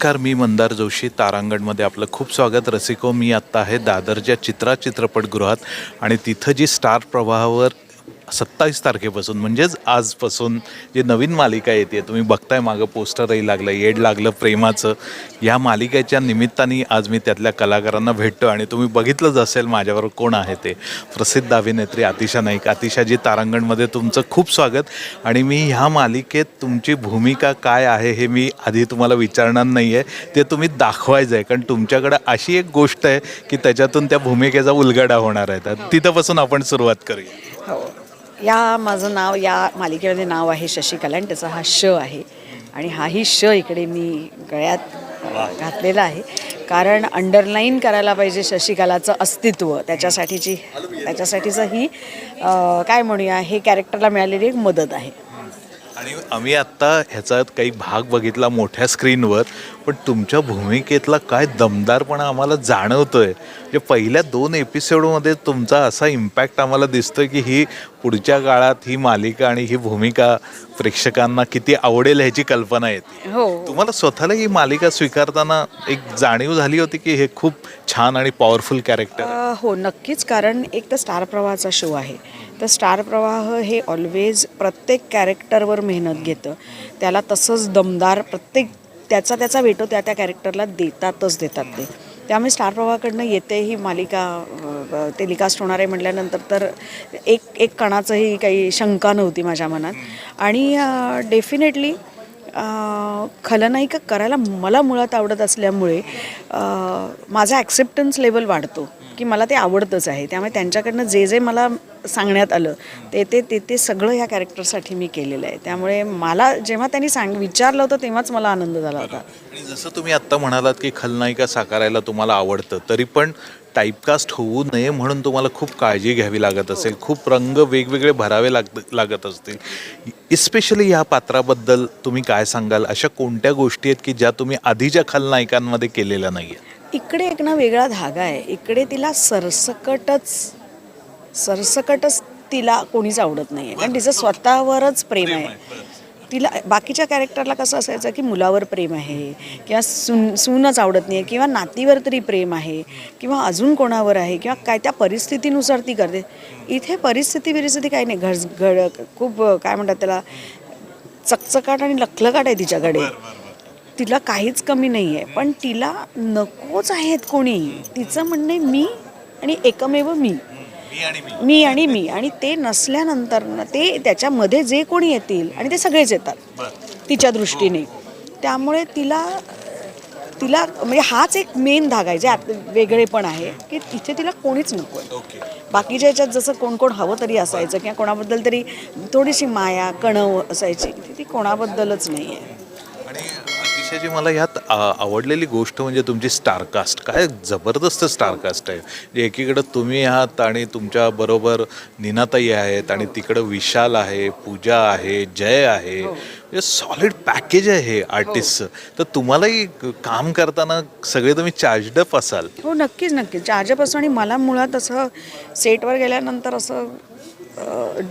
नमस्कार मी मंदार जोशी तारांगणमध्ये आपलं खूप स्वागत. रसिको मी आत्ता आहे दादरच्या चित्रा चित्रपटगृहात आणि तिथं जी स्टार प्रवाहावर सत्तावीस तारखेपासून म्हणजेच आजपासून जी नवीन मालिका येते तुम्ही बघताय मागं पोस्टरही लागलं येड लागलं प्रेमाचं. ह्या मालिकेच्या निमित्ताने आज मी त्यातल्या कलाकारांना भेटतो आणि तुम्ही बघितलंच असेल माझ्यावर कोण आहे ते. प्रसिद्ध अभिनेत्री आतिशा नाईक. आतिशाजी तारांगणमध्ये तुमचं खूप स्वागत. आणि मी ह्या मालिकेत तुमची भूमिका काय आहे हे मी आधी तुम्हाला विचारणार नाही आहे ते तुम्ही दाखवायचं आहे कारण तुमच्याकडं अशी एक गोष्ट आहे की त्याच्यातून त्या भूमिकेचा उलगडा होणार आहे. तर तिथंपासून आपण सुरुवात करूया. हो. या माझं नाव या मालिकेमध्ये नाव आहे शशिकला आणि त्याचा हा श आहे. आणि हाही श इकडे मी गळ्यात घातलेला आहे. कारण अंडरलाईन करायला पाहिजे शशिकलाचं अस्तित्व. त्याच्यासाठीची त्याच्यासाठीचं ही काय म्हणूया हे कॅरेक्टरला मिळालेली एक मदत आहे. आणि आम्ही आत्ता ह्याचा काही भाग बघितला मोठ्या स्क्रीनवर पण तुमच्या भूमिकेतला काय दमदारपणा आम्हाला जाणवतोय म्हणजे पहिल्या दोन एपिसोडमध्ये तुमचा असा इम्पॅक्ट आम्हाला दिसतोय की ही पुढच्या काळात ही मालिका आणि ही भूमिका प्रेक्षकांना किती आवडेल ह्याची कल्पना येते. हो. तुम्हाला स्वतःला ही मालिका स्वीकारताना एक जाणीव झाली होती की हे खूप छान आणि पॉवरफुल कॅरेक्टर हो नक्कीच. कारण एक तर स्टार प्रवाहाचा शो आहे. तर स्टार प्रवाह हे ऑलवेज प्रत्येक कॅरेक्टरवर मेहनत घेतं. त्याला तसंच दमदार प्रत्येक त्याचा त्याचा वेटो त्या त्या कॅरेक्टरला देतातच देतात ते. त्यामुळे स्टार प्रवाहाकडनं येते ही मालिका टेलिकास्ट होणार आहे म्हटल्यानंतर तर एक एक कणाचंही काही शंका नव्हती माझ्या मनात. आणि डेफिनेटली खलनायिका करायला मला मुळात आवडत असल्यामुळे माझा ॲक्सेप्टन्स लेवल वाढतो की मला ते आवडतंच आहे. त्यामुळे त्यांच्याकडनं जे जे मला सांगण्यात आलं ते ते ते ते सगळं ह्या कॅरेक्टरसाठी मी केलेलं आहे. त्यामुळे मला जेव्हा त्यांनी सांग विचारलं होतं तेव्हाच मला आनंद झाला होता. जसं तुम्ही आत्ता म्हणालात की खलनायिका साकारायला तुम्हाला आवडतं तरी पण टाईपकास्ट होऊ नये म्हणून तुम्हाला खूप काळजी घ्यावी लागत असेल. खूप रंग वेगवेगळे भरावे लागत लागत असतील. इस्पेशली या पात्राबद्दल तुम्ही काय सांगाल? अशा कोणत्या गोष्टी आहेत की ज्या तुम्ही आधीच्या खलनायकांमध्ये केलेल्या नाही आहेत इकडे एक ना वेगळा धागा आहे. इकडे तिला सरसकटच सरसकटच तिला कोणीच आवडत नाही आहे कारण तिचं स्वतःवरच प्रेम आहे. तिला बाकीच्या कॅरेक्टरला कसं असायचं की मुलावर प्रेम आहे किंवा सून सूनच आवडत नाही किंवा नातीवर तरी प्रेम आहे किंवा अजून कोणावर आहे किंवा काय त्या परिस्थितीनुसार ती करते. इथे परिस्थिती बिरिस्थिती काही नाही. घड घड खूप काय म्हणतात त्याला चकचकाट आणि लखलकाट आहे तिच्याकडे. तिला काहीच कमी नाही आहे. पण तिला नकोच आहेत कोणी. तिचं म्हणणे मी आणि एकमेव मी. मी आणि मी. आणि ते नसल्यानंतर ते त्याच्यामध्ये जे कोणी येतील आणि ते सगळेच येतात तिच्या दृष्टीने. त्यामुळे तिला तिला म्हणजे हाच एक मेन धागा आहे जे आत वेगळे पण आहे की तिथे तिला कोणीच नको आहे. बाकीच्या याच्यात जसं कोण कोण हवं तरी असायचं किंवा कोणाबद्दल तरी थोडीशी माया कणव असायची ती कोणाबद्दलच नाही आहे अतिशयची मला ह्यात आ- आवडलेली गोष्ट म्हणजे तुमची स्टारकास्ट. काय जबरदस्त स्टारकास्ट आहे. जे एकीकडं तुम्ही आहात आणि तुमच्या बरोबर नीनाताई आहेत आणि तिकडं विशाल आहे पूजा आहे जय आहे. म्हणजे सॉलिड पॅकेज आहे हे आर्टिस्टचं तर तुम्हालाही काम करताना सगळे तुम्ही चार्जडअप असाल. हो नक्कीच नक्कीच. चार्जअप आणि मला मुळात असं सेटवर गेल्यानंतर असं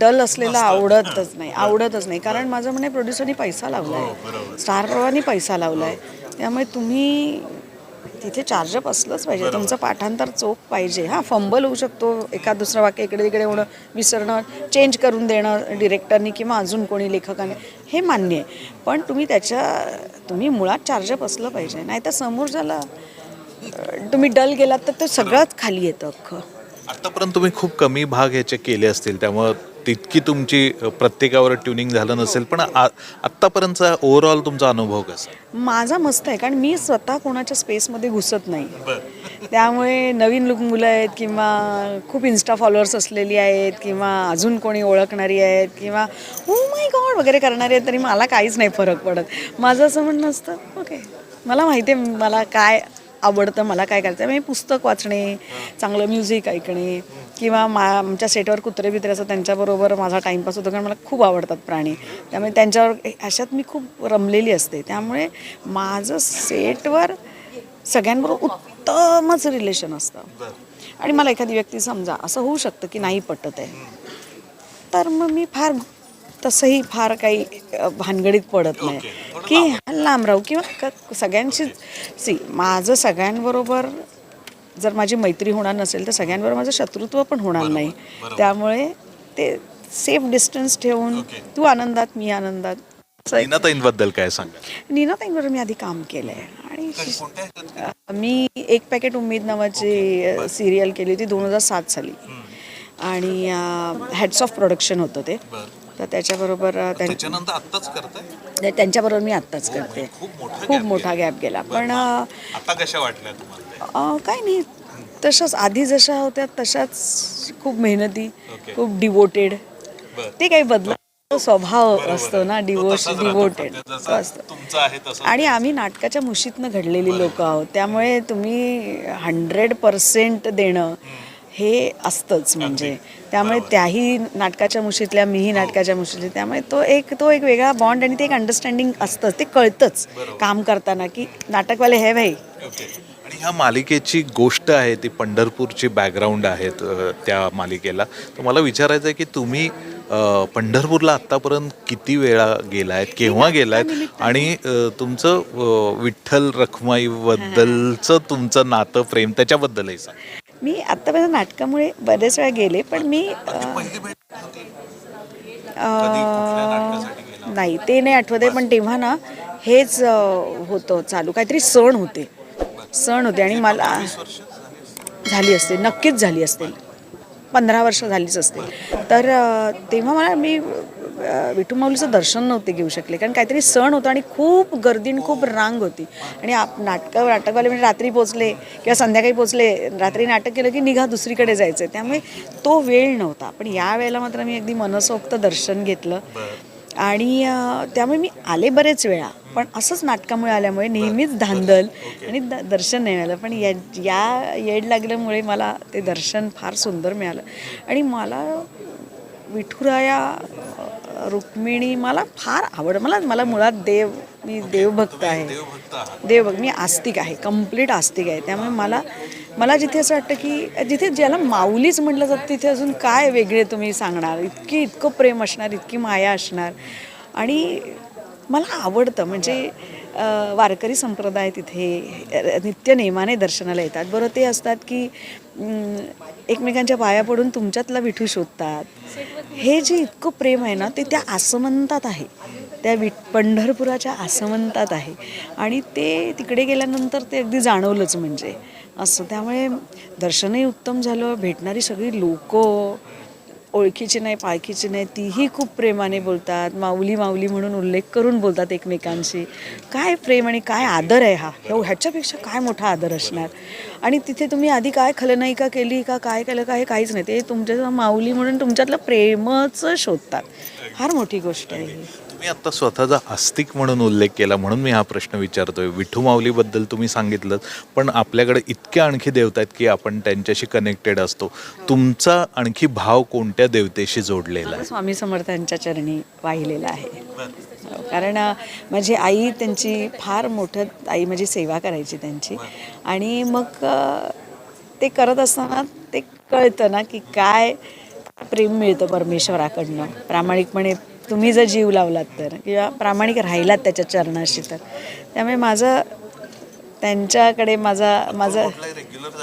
डल असलेलं आवडतच नाही आवडतच नाही. कारण माझं म्हणे प्रोड्युसरनी पैसा लावला आहे स्टार प्रवाहानी पैसा लावला आहे त्यामुळे तुम्ही तिथे चार्जअप असलंच पाहिजे. तुमचं पाठांतर चोख पाहिजे. हां फंबल होऊ शकतो. एका दुसरं वाक्य इकडे तिकडे होणं विसरणं चेंज करून देणं डिरेक्टरनी किंवा अजून कोणी लेखकाने हे मान्य आहे. पण तुम्ही त्याच्या तुम्ही मुळात चार्जअप असलं पाहिजे. नाही तर समोरच्याला अं, तुम्ही डल गेलात तर ते सगळंच खाली येतं अख्खं. आतापर्यंत तुम्ही खूप कमी भाग ह्याचे केले असतील त्यामुळं तितकी तुमची प्रत्येकावर ट्युनिंग झालं नसेल पण आ- आत्तापर्यंतचा ओव्हरऑल तुमचा अनुभव कसा? माझा मस्त आहे कारण मी स्वतः कोणाच्या स्पेसमध्ये घुसत नाही. त्यामुळे नवीन लोक मुलं आहेत किंवा खूप इन्स्टा फॉलोअर्स असलेली आहेत किंवा अजून कोणी ओळखणारी आहेत किंवा हो माय गॉड वगैरे करणारी आहेत तरी मला काहीच नाही फरक पडत. माझं असं म्हणणं असतं ओके मला माहिती आहे मला काय आवडतं मला काय करायचं? मी पुस्तक वाचणे चांगलं म्युझिक ऐकणे किंवा मा आमच्या सेटवर कुत्रे बित्रे असं त्यांच्याबरोबर माझा टाईमपास होतो कारण मला खूप आवडतात प्राणी. त्यामुळे त्यांच्यावर अशात मी खूप रमलेली असते. त्यामुळे माझं सेटवर सगळ्यांबरोबर उत्तमच रिलेशन असतं. आणि मला एखादी व्यक्ती समजा असं होऊ शकतं की नाही पटत आहे. तर मग मी फार तसंही फार काही भानगडीत पडत नाही. की लांब. राहू किंवा सगळ्यांशी सी माझं सगळ्यांबरोबर जर माझी मैत्री होणार नसेल तर सगळ्यांबरोबर माझं शत्रुत्व पण होणार नाही. त्यामुळे ते सेफ डिस्टन्स ठेवून तू आनंदात मी आनंदात. नीनाताईंबद्दल काय सांगा नीनाताईंबरोबर मी आधी काम केलं आहे आणि मी एक पॅकेट उमेद नावाची सिरियल केली होती दोन हजार सात साली. आणि हॅड्स ऑफ प्रोडक्शन होतं ते. तर त्याच्याबरोबर त्याच्यानंतर आत्ताच त्यांच्याबरोबर मी आत्ताच करते. खूप मोठा गॅप गेला. पण आता कशा वाटल्या काय नाही. तशाच आधी जशा होत्या तशाच खूप मेहनती खूप डिवोटेड ते काही बदल स्वभाव असतो ना डिवोश डिवोटेड असतं. आणि आम्ही नाटकाच्या मुशीतनं घडलेली लोक आहोत. त्यामुळे तुम्ही हंड्रेड पर्सेंट देणं हे असतंच म्हणजे. त्यामुळे त्याही नाटकाच्या मुशीतल्या मीही नाटकाच्या मुशीतल्या त्यामुळे तो एक तो एक वेगळा बॉन्ड आणि ते एक अंडरस्टँडिंग असतंच. ते कळतंच काम करताना की नाटकवाले हे भाई. आणि ह्या मालिकेची गोष्ट आहे ती पंढरपूरची बॅकग्राऊंड आहेत अ, त्या मालिकेला. तर मला विचारायचं आहे की तुम्ही पंढरपूरला आत्तापर्यंत किती वेळा गेलायत केव्हा गेलायत? आणि अ, तुमचं विठ्ठल रखमाईबद्दलचं तुमचं नातं प्रेम त्याच्याबद्दलही सांग. मी आत्तापर्यंत नाटकामुळे बरेच वेळा गेले पण मी नाही ते नाही आठवत आहे पण तेव्हा ना हेच होतं चालू. काहीतरी सण होते. सण होते आणि मला झाली असते नक्कीच झाली असतील. पंधरा वर्ष झालीच असतील. तर तेव्हा मला मी अं, विठू माऊलीचं दर्शन नव्हते घेऊ शकले. कारण काहीतरी सण होता आणि खूप गर्दी आणि खूप रांग होती. आणि आप नाटक नाटकवाले म्हणजे रात्री पोचले किंवा संध्याकाळी पोचले रात्री नाटक केलं की निघा दुसरीकडे जायचं त्यामुळे तो वेळ नव्हता. पण या वेळेला मात्र मी अगदी मनसोक्त दर्शन घेतलं. आणि त्यामुळे मी आले बरेच वेळा. पण असंच नाटकामुळे आल्यामुळे नेहमीच धांदल आणि द दर्शन नाही मिळालं. पण या या येड लागल्यामुळे मला ते दर्शन फार सुंदर मिळालं. आणि मला विठुराया रुक्मिणी मला फार आवड मला मला मुळात देव मी देवभक्त आहे. देवभक्त मी आस्तिक आहे कंप्लीट आस्तिक आहे. त्यामुळे मला मला जिथे असं वाटतं की जिथे ज्याला माऊलीच म्हटलं जातं तिथे अजून काय वेगळे तुम्ही सांगणार? इतकी इतकं प्रेम असणार इतकी माया असणार. आणि मला आवडतं म्हणजे वारकरी संप्रदाय तिथे नित्य नेमाने दर्शनाला येतात. बरं ते असतात की एकमेकांच्या पाया पडून तुमच्यातला विठू शोधतात. हे जे इतकं प्रेम आहे ना ते त्या आसमंतात आहे. त्या वि पंढरपुराच्या आसमंतात आहे. आणि ते तिकडे गेल्यानंतर ते अगदी जाणवलंच म्हणजे. असं त्यामुळे दर्शनही उत्तम झालं भेटणारी सगळी लोकं ओळखीची नाही पाळखीची नाही तीही खूप प्रेमाने बोलतात. माऊली माऊली म्हणून उल्लेख करून बोलतात एकमेकांशी. काय प्रेम आणि काय आदर आहे हा? हो ह्याच्यापेक्षा काय मोठा आदर असणार? आणि तिथे तुम्ही आधी काय खलनायिका केली का काय केलं का हे काहीच नाही. ते तुमच्या माऊली म्हणून तुमच्यातलं प्रेमच शोधतात. फार मोठी गोष्ट आहे ही. तुम्ही आता स्वतःचा आस्तिक म्हणून उल्लेख केला म्हणून मी हा प्रश्न विचारतोय. विठू माऊलीबद्दल तुम्ही सांगितलं पण आपल्याकडे इतक्या आणखी देवता आहेत की आपण त्यांच्याशी कनेक्टेड असतो. तुमचा आणखी भाव कोणत्या देवतेशी जोडलेला आहे? स्वामी समर्थांच्या चरणी वाहिलेला आहे. कारण माझी आई त्यांची फार मोठं आई माझी सेवा करायची त्यांची. आणि मग ते करत असताना ते कळतं ना की काय प्रेम मिळतं परमेश्वराकडनं. प्रामाणिकपणे तुम्ही जर जीव लावलात तर किंवा प्रामाणिक राहिलात त्याच्या चरणाशी तर. त्यामुळे माझं त्यांच्याकडे माझा माझं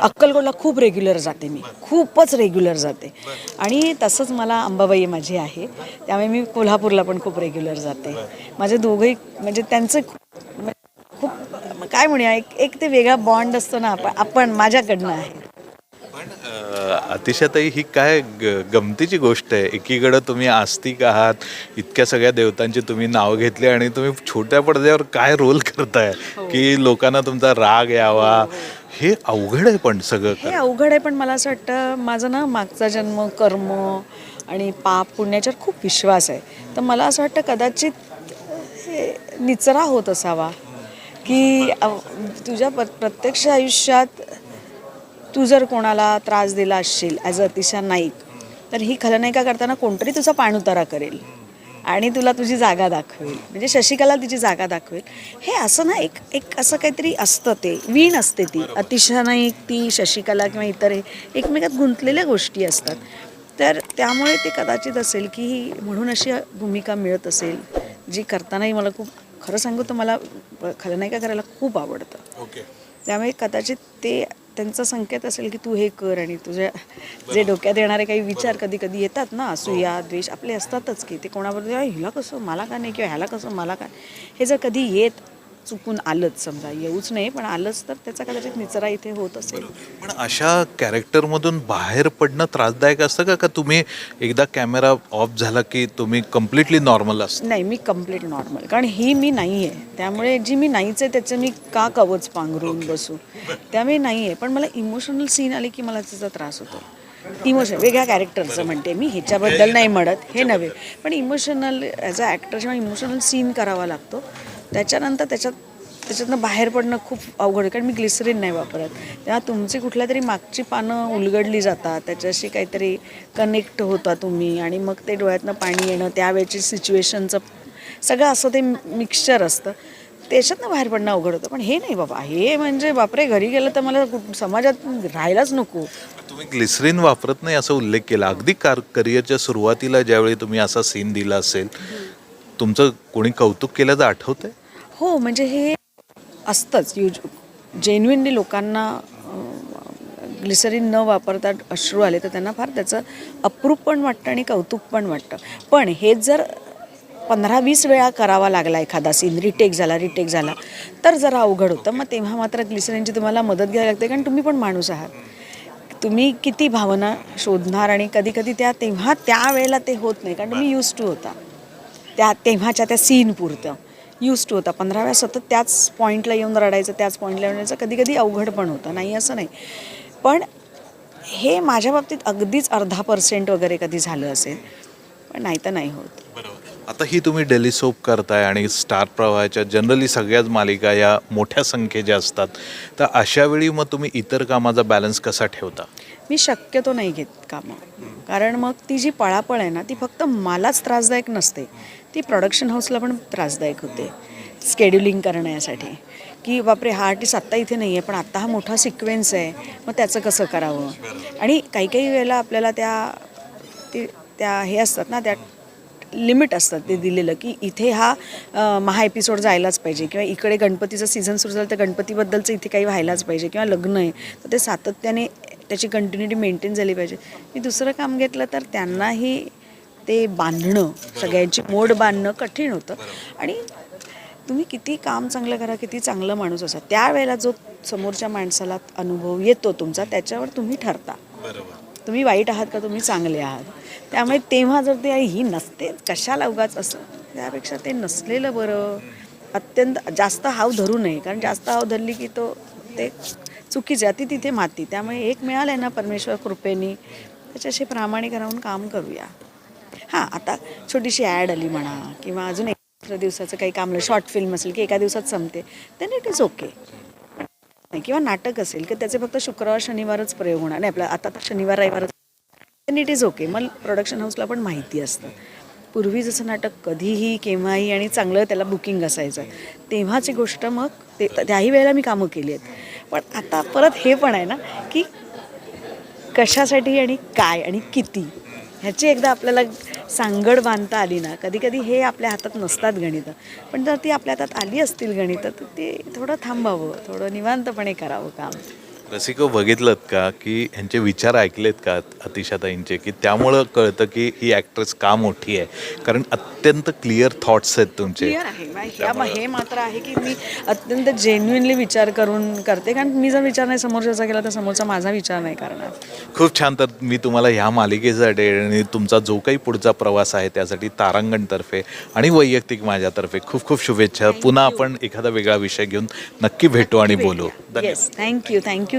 अक्कलकोटला खूप रेग्युलर जाते मी. खूपच रेग्युलर जाते. आणि तसंच मला अंबाबाई माझी आहे. त्यामुळे मी कोल्हापूरला पण खूप रेग्युलर जाते. माझे दोघंही म्हणजे त्यांचं खूप काय म्हणूया एक एक ते वेगळा बॉन्ड असतो ना आपण आपण माझ्याकडनं आहे. अतिशयताई ही काय ग- गमतीची गोष्ट आहे. एकीकडं तुम्ही आस्तिक आहात इतक्या सगळ्या देवतांची तुम्ही नाव घेतली आणि तुम्ही छोट्या पडद्यावर काय रोल करताय? की लोकांना तुमचा राग यावा? हे अवघड आहे पण सगळं हे अवघड आहे पण मला असं वाटतं माझं ना मागचा जन्म कर्म आणि पाप पुण्याच्यावर खूप विश्वास आहे. तर मला असं वाटतं कदाचित हे निचरा होत असावा. की तुझ्या प्रत्यक्ष आयुष्यात तू जर कोणाला त्रास दिला असशील ॲज अ अतिशा नाईक तर ही खलनायिका करताना कोणतरी तुझा पाणउतारा करेल आणि तुला तुझी जागा दाखवेल. म्हणजे शशिकला तिची जागा दाखवेल. हे असं ना एक एक असं काहीतरी असतं ते वीण असते ती. अतिशा नाईक ती शशिकला किंवा इतर हे एकमेकात गुंतलेल्या गोष्टी असतात. तर त्यामुळे ते कदाचित असेल की ही म्हणून अशी भूमिका मिळत असेल जी करतानाही मला खूप खरं सांगू तर मला खलनायिका करायला खूप आवडतं. ओके. त्यामुळे कदाचित ते त्यांचा संकेत असेल की तू हे कर आणि तुझ्या जे डोक्यात येणारे काही विचार कधी कधी येतात ना असूया द्वेष आपले असतातच की ते कोणाबरोबर "अरे, हिला कसं? मला का नाही? किंवा ह्याला कसं? मला का? हे जर कधी येत चुकून आलंच समजा येऊच नाही पण आलंच तर त्याचा कदाचित निचरा इथे होत असेल. पण अशा कॅरेक्टरमधून बाहेर पडणं त्रासदायक असतं का? का तुम्ही एकदा कॅमेरा ऑफ झाला की तुम्ही कम्प्लिटली नॉर्मल असता? नाही मी कंप्लीट नॉर्मल कारण ही मी नाही आहे त्यामुळे जी मी नाहीच आहे त्याचं मी का कवच पांघरून बसू? त्यामुळे नाही आहे पण मला इमोशनल सीन आले की मला त्याचा त्रास होतो. इमोशन वेगळ्या कॅरेक्टरचं म्हणते मी. ह्याच्याबद्दल नाही म्हणत हे नव्हे. पण इमोशनल ॲज अ ॲक्टर जेव्हा इमोशनल सीन करावा लागतो त्याच्यानंतर त्याच्यात त्याच्यातनं बाहेर पडणं खूप अवघड आहे कारण मी ग्लिसरीन नाही वापरत. तेव्हा तुमची कुठल्या तरी मागची पानं उलगडली जातात त्याच्याशी काहीतरी कनेक्ट होता तुम्ही आणि मग ते डोळ्यातनं पाणी येणं त्यावेळची सिच्युएशनचं सगळं असं ते मिक्सचर असतं. त्याच्यातनं बाहेर पडणं अवघड होतं. पण हे नाही बाबा हे म्हणजे बापरे घरी गेलं तर मला समाजात राहायलाच नको. तुम्ही ग्लिसरीन वापरत नाही असा उल्लेख केला. अगदी कार करिअरच्या सुरुवातीला ज्यावेळी तुम्ही असा सीन दिला असेल तुमचं कोणी कौतुक केल्याचं आठवतंय? हो म्हणजे हे असतंच. युज जेन्युनली लोकांना ग्लिसरीन न वापरता अश्रू आले तर त्यांना फार त्याचं अप्रूप पण वाटतं आणि कौतुक पण वाटतं. पण हेच जर पंधरा वीस वेळा करावा लागला एखादा सीन रिटेक झाला रिटेक झाला तर जरा अवघड होतं. मग तेव्हा मात्र ग्लिसरीनची तुम्हाला मदत घ्यावी लागते कारण तुम्ही पण माणूस आहात. तुम्ही किती भावना शोधणार आणि कधी कधी त्या तेव्हा त्यावेळेला ते होत नाही कारण तुम्ही यूज टू होता. त्या तेव्हाच्या त्या सीनपुरतं यूज टू होता. पंधराव्या सतत त्याच पॉईंटला येऊन रडायचं त्याच पॉईंटला येऊन रडायचं. कधी कधी अवघड पण होतं. नाही असं नाही. पण हे माझ्या बाबतीत अगदीच अर्धा पर्सेंट वगैरे कधी झालं असेल पण नाही तर नाही होत. आता ही तुम्ही डेली सोप करताय आणि स्टार प्रवाहाच्या जनरली सगळ्याच मालिका या मोठ्या संख्येच्या असतात. तर अशा वेळी मग तुम्ही इतर कामाचा बॅलन्स कसा ठेवता? मी शक्यतो नाही घेत कामं. कारण मग ती जी पळापळ आहे ना ती फक्त मलाच त्रासदायक नसते. ती प्रोडक्शन हाऊसला पण त्रासदायक होते. स्केड्युलिंग करण्यासाठी. की बापरे हा आर्टिस्ट आत्ता इथे नाही आहे पण आत्ता हा मोठा सिक्वेन्स आहे. मग त्याचं कसं करावं? आणि काही काही वेळेला आपल्याला त्या ते त्या हे असतात ना त्या लिमिट असतात ते दिलेलं की इथे हा महा एपिसोड जायलाच पाहिजे. किंवा इकडे गणपतीचं सीझन सुरू झालं तर गणपतीबद्दलचं इथे काही व्हायलाच पाहिजे. किंवा लग्न आहे तर ते सातत्याने त्याची कंटिन्युटी मेंटेन झाली पाहिजे. मी दुसरं काम घेतलं तर त्यांनाही ते बांधणं सगळ्यांची मोड बांधणं कठीण होतं. आणि तुम्ही किती काम चांगलं करा किती चांगलं माणूस असा त्यावेळेला जो समोरच्या माणसाला अनुभव येतो तुमचा त्याच्यावर तुम्ही ठरता. तुम्ही वाईट आहात का तुम्ही चांगले आहात? त्यामुळे तेव्हा जर ते ही नसते कशाला उगाच असं? त्यापेक्षा ते नसलेलं बरं. अत्यंत जास्त हाव धरू नये कारण जास्त हाव धरली की तो ते चुकीचे अति तिथे माती. त्यामुळे एक मिळालं ना परमेश्वर कृपेने. त्याच्याशी प्रामाणिक राहून काम करूया. हां आता छोटीशी ॲड आली म्हणा किंवा अजून एक दुसऱ्या दिवसाचं काही काम शॉर्ट फिल्म असेल की एका दिवसात संपते देन इट इज ओके नाही किंवा नाटक असेल की त्याचे फक्त शुक्रवार शनिवारच प्रयोग होणार. नाही आपला आता तर शनिवार रविवारच. देन इट इज ओके मग प्रोडक्शन हाऊसला पण माहिती असतं. पूर्वी जसं नाटक कधीही केव्हाही आणि चांगलं त्याला बुकिंग असायचं. तेव्हाची गोष्ट मग ते त्याही वेळेला मी कामं केली आहेत. पण आता परत हे पण आहे ना की कशासाठी आणि काय आणि किती? ह्याची एकदा आपल्याला सांगड बांधता आली ना कधी कधी हे आपल्या हातात नसतात गणितं. पण जर ती आपल्या हातात आली असतील गणितं तर ते थोडं थांबावं थोडं निवांतपणे करावं काम. रसिको बघितलं का की ह्यांचे विचार ऐकलेत का अतिशाताईंचे की त्यामुळं कळतं की ही ॲक्ट्रेस का मोठी आहे? कारण अत्यंत क्लिअर थॉट्स आहेत तुमचे. हे मात्र आहे की मी अत्यंत जेन्युनली विचार करून करते. कारण मी जर विचार नाही समोरच्याचा केला तर समोरचा माझा विचार नाही करणार. खूप छान. तर मी तुम्हाला ह्या मालिकेसाठी आणि तुमचा जो काही पुढचा प्रवास आहे त्यासाठी तारांगणतर्फे आणि वैयक्तिक माझ्यातर्फे खूप खूप शुभेच्छा. पुन्हा आपण एखादा वेगळा विषय घेऊन नक्की भेटू आणि बोलू. Yes thank you